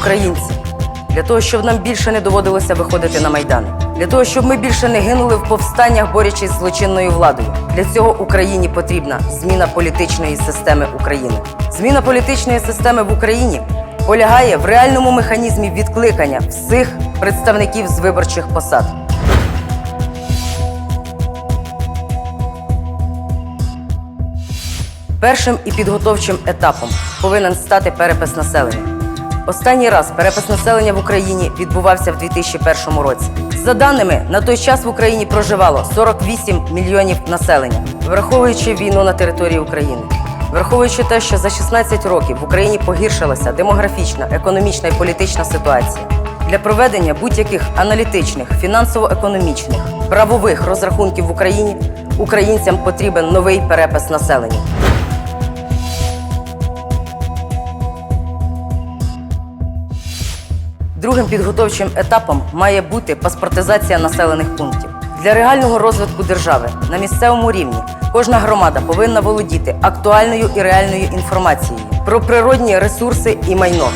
українці, для того, щоб нам більше не доводилося виходити на майдани, для того, щоб ми більше не гинули в повстаннях, борючись з злочинною владою. Для цього Україні потрібна зміна політичної системи України. Зміна політичної системи в Україні полягає в реальному механізмі відкликання всіх представників з виборчих посад. Першим і підготовчим етапом повинен стати перепис населення. Останній раз перепис населення в Україні відбувався в 2001 році. За даними, на той час в Україні проживало 48 мільйонів населення, враховуючи війну на території України. Враховуючи те, що за 16 років в Україні погіршилася демографічна, економічна і політична ситуація. Для проведення будь-яких аналітичних, фінансово-економічних, правових розрахунків в Україні українцям потрібен новий перепис населення. Другим підготовчим етапом має бути паспортизація населених пунктів. Для реального розвитку держави на місцевому рівні кожна громада повинна володіти актуальною і реальною інформацією про природні ресурси і майно.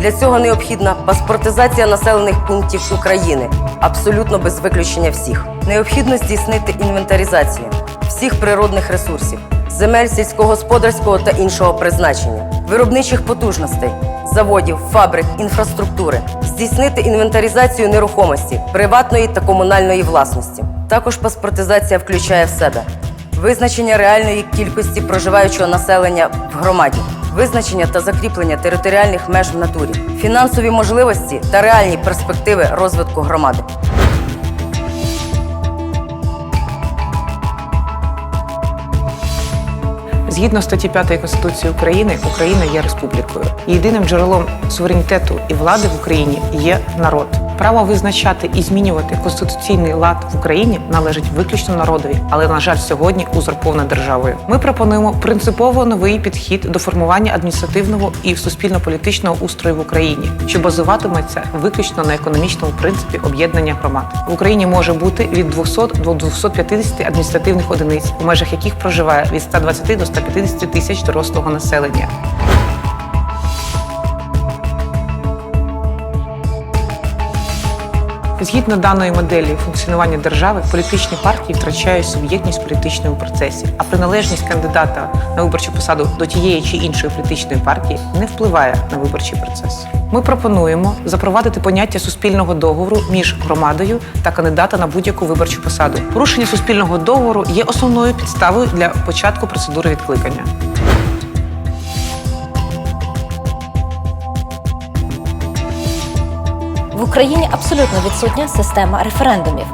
Для цього необхідна паспортизація населених пунктів України, абсолютно без виключення всіх. Необхідно здійснити інвентаризацію всіх природних ресурсів, земель сільськогосподарського та іншого призначення, виробничих потужностей, заводів, фабрик, інфраструктури, здійснити інвентаризацію нерухомості, приватної та комунальної власності. Також паспортизація включає в себе визначення реальної кількості проживаючого населення в громаді, визначення та закріплення територіальних меж в натурі, фінансові можливості та реальні перспективи розвитку громади. Згідно статті 5 Конституції України, Україна є республікою. Єдиним джерелом суверенітету і влади в Україні є народ. Право визначати і змінювати конституційний лад в Україні належить виключно народові, але на жаль, сьогодні узурповано державою. Ми пропонуємо принципово новий підхід до формування адміністративного і суспільно-політичного устрою в Україні, що базуватиметься виключно на економічному принципі об'єднання громад. В Україні може бути від 200 до 250 адміністративних одиниць, в межах яких проживає від 120 до 150 тисяч дорослого населення. Згідно даної моделі функціонування держави, політичні партії втрачають суб'єктність в політичному процесі, а приналежність кандидата на виборчу посаду до тієї чи іншої політичної партії не впливає на виборчий процес. Ми пропонуємо запровадити поняття суспільного договору між громадою та кандидата на будь-яку виборчу посаду. Порушення суспільного договору є основною підставою для початку процедури відкликання. В Україні абсолютно відсутня система референдумів.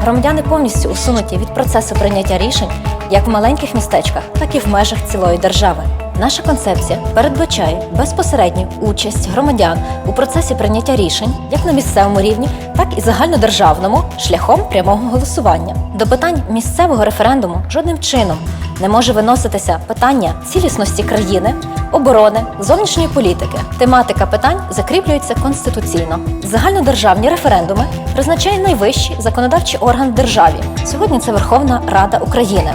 Громадяни повністю усунуті від процесу прийняття рішень як в маленьких містечках, так і в межах цілої держави. Наша концепція передбачає безпосередню участь громадян у процесі прийняття рішень як на місцевому рівні, так і загальнодержавному шляхом прямого голосування. До питань місцевого референдуму жодним чином не може виноситися питання цілісності країни, оборони, зовнішньої політики. Тематика питань закріплюється конституційно. Загальнодержавні референдуми призначає найвищий законодавчий орган в державі. Сьогодні це Верховна Рада України.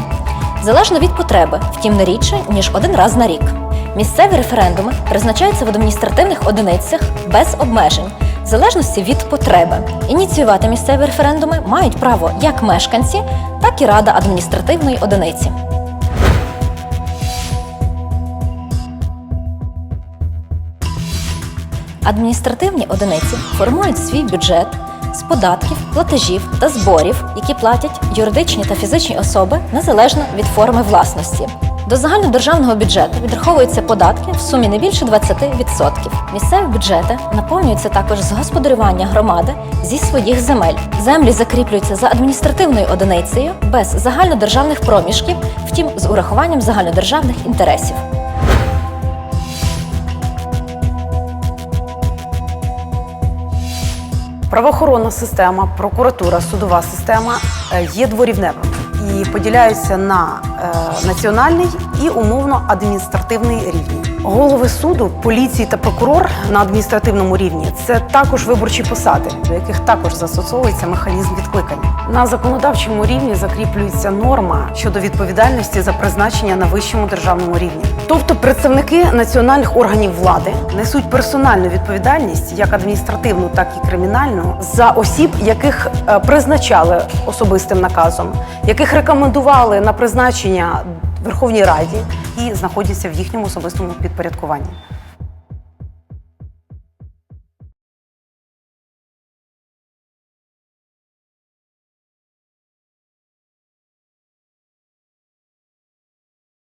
Залежно від потреби, втім не рідше, ніж один раз на рік. Місцеві референдуми призначаються в адміністративних одиницях без обмежень, в залежності від потреби. Ініціювати місцеві референдуми мають право як мешканці, так і рада адміністративної одиниці. Адміністративні одиниці формують свій бюджет з податків, платежів та зборів, які платять юридичні та фізичні особи незалежно від форми власності. До загальнодержавного бюджету відраховуються податки в сумі не більше 20%. Місцеві бюджети наповнюються також з господарювання громади зі своїх земель. Землі закріплюються за адміністративною одиницею без загальнодержавних проміжків, втім з урахуванням загальнодержавних інтересів. Правоохоронна система, прокуратура, судова система е, є дворівневими і поділяються на національний і умовно адміністративний рівні. Голови суду, поліції та прокурор на адміністративному рівні це також виборчі посади, до яких також застосовується механізм відкликання. На законодавчому рівні закріплюється норма щодо відповідальності за призначення на вищому державному рівні. Тобто представники національних органів влади несуть персональну відповідальність як адміністративну, так і кримінальну за осіб, яких е, призначали особистим наказом, яких рекомендували на призначення Верховній Раді і знаходяться в їхньому особистому підпорядкуванні.